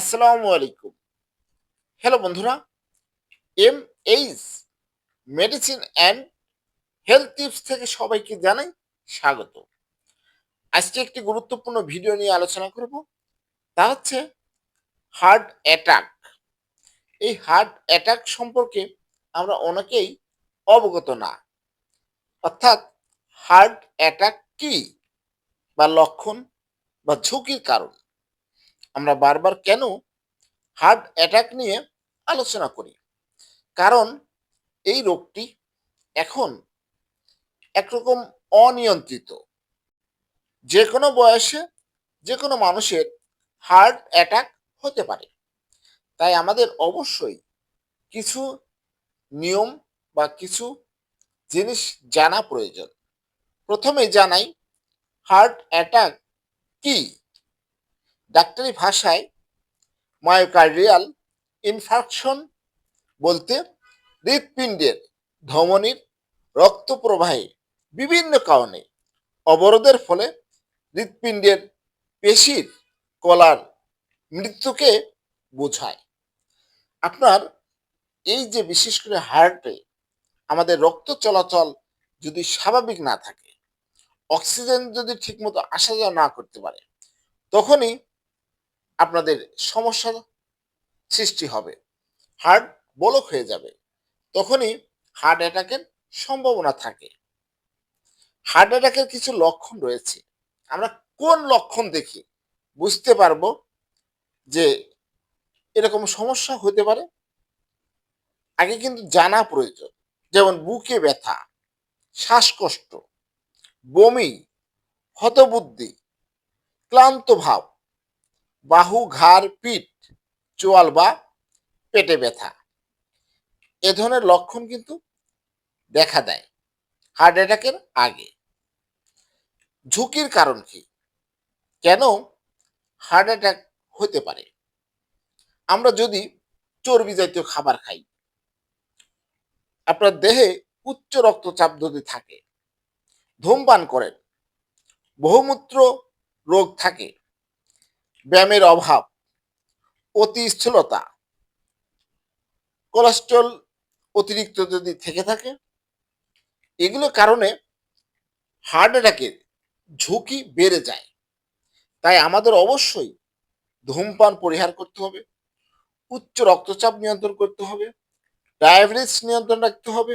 আসসালামু আলাইকুম। হ্যালো বন্ধুরা। M H medicine and health tips থেকে সবাইকে জানাই স্বাগত। আজকে একটি গুরুত্বপূর্ণ ভিডিও নিয়ে আলোচনা করব। তা হচ্ছে হার্ট অ্যাটাক এই হার্ট অ্যাটাক সম্পর্কে আমরা অনেকেই অবগত না। অর্থাৎ হার্ট অ্যাটাক কি বা লক্ষণ বা ঝুঁকির কারণ? আমরা বারবার কেন হার্ট অ্যাটাক নিয়ে আলোচনা করি? কারণ এই রোগটি এখন একরকম অনিয়ন্ত্রিত। যে কোনো বয়সে যে কোনো মানুষের হার্ট অ্যাটাক হতে পারে। তাই আমাদের অবশ্যই কিছু নিয়ম বা কিছু জিনিস জানা প্রয়োজন। প্রথমে জানাই হার্ট অ্যাটাক কি? ডাক্তারি ভাষায় মায়োকার্ডিয়াল ইনফাকশন বলতে হৃৎপিণ্ডের ধমনির রক্ত প্রবাহে বিভিন্ন কারণে অবরোধের ফলে হৃৎপিণ্ডের পেশির কলার মৃত্যুকে বোঝায়। আপনার এই যে বিশেষ করে হার্টে আমাদের রক্ত চলাচল যদি স্বাভাবিক না থাকে অক্সিজেন যদি ঠিকমতো আসা যাওয়া না করতে পারে, তখনই আপনাদের সমস্যার সৃষ্টি হবে। হার্ট বলক হয়ে যাবে। তখনই হার্ট অ্যাটাকের সম্ভাবনা থাকে। হার্ট অ্যাটাকের কিছু লক্ষণ রয়েছে। আমরা কোন লক্ষণ দেখি বুঝতে পারব যে এরকম সমস্যা হতে পারে? আগে কিন্তু জানা প্রয়োজন। যেমন বুকে ব্যথা, শ্বাসকষ্ট, বমি, হতবুদ্ধি, ক্লান্ত ভাব বাহু, ঘাড়, পিঠ, চোয়াল বা পেটে ব্যথা। এ ধরনের লক্ষণ কিন্তু দেখা দেয় হার্ট অ্যাটাকের আগে। ঝুঁকির কারণ কি? কেন হার্ট অ্যাটাক হতে পারে? আমরা যদি চর্বি জাতীয় খাবার খাই, আপনার দেহে উচ্চ রক্তচাপ যদি থাকে, ধূমপান করেন, বহুমূত্র রোগ থাকে ব্যায়ামের অভাব, অতি স্থূলতা কোলেস্ট্রল অতিরিক্ত যদি থেকে থাকে, এগুলো কারণে হার্ট অ্যাটাকের ঝুঁকি বেড়ে যায়। তাই আমাদের অবশ্যই ধূমপান পরিহার করতে হবে, উচ্চ রক্তচাপ নিয়ন্ত্রণ করতে হবে ডায়াবেটিস নিয়ন্ত্রণ রাখতে হবে,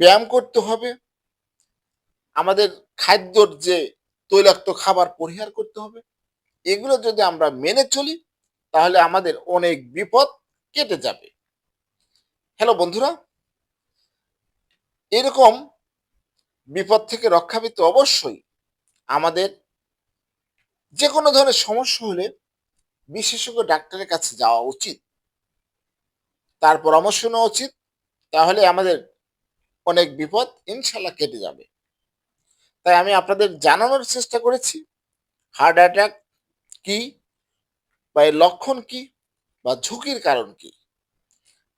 ব্যায়াম করতে হবে, আমাদের খাদ্যর যে তৈলাক্ত খাবার পরিহার করতে হবে এগুলো যদি আমরা মেনে চলি, তাহলে আমাদের অনেক বিপদ কেটে যাবে। হ্যালো বন্ধুরা, এরকম বিপদ থেকে রক্ষা পেতে অবশ্যই আমাদের যে কোনো ধরনের সমস্যা হলে বিশেষজ্ঞ ডাক্তারের কাছে যাওয়া উচিত। তার পরামর্শ নেওয়া উচিত, তাহলে আমাদের অনেক বিপদ ইনশাল্লাহ কেটে যাবে। তাই আমি আপনাদের জানানোর চেষ্টা করেছি, হার্ট অ্যাটাক কি? বা এর লক্ষণ কি? বা ঝুঁকির কারণ কি?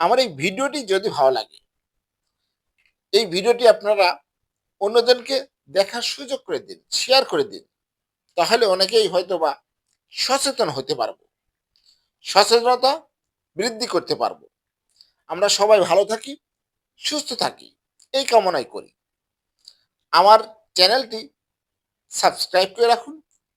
আমার এই ভিডিওটি যদি ভালো লাগে, এই ভিডিওটি আপনারা অন্যজনকে দেখার সুযোগ করে দিন শেয়ার করে দিন, তাহলে অনেকেই হয়তো বা সচেতন হতে পারব, সচেতনতা বৃদ্ধি করতে পারব। আমরা সবাই ভালো থাকি, সুস্থ থাকি, এই কামনাই করি। আমার চ্যানেলটি সাবস্ক্রাইব করে রাখুন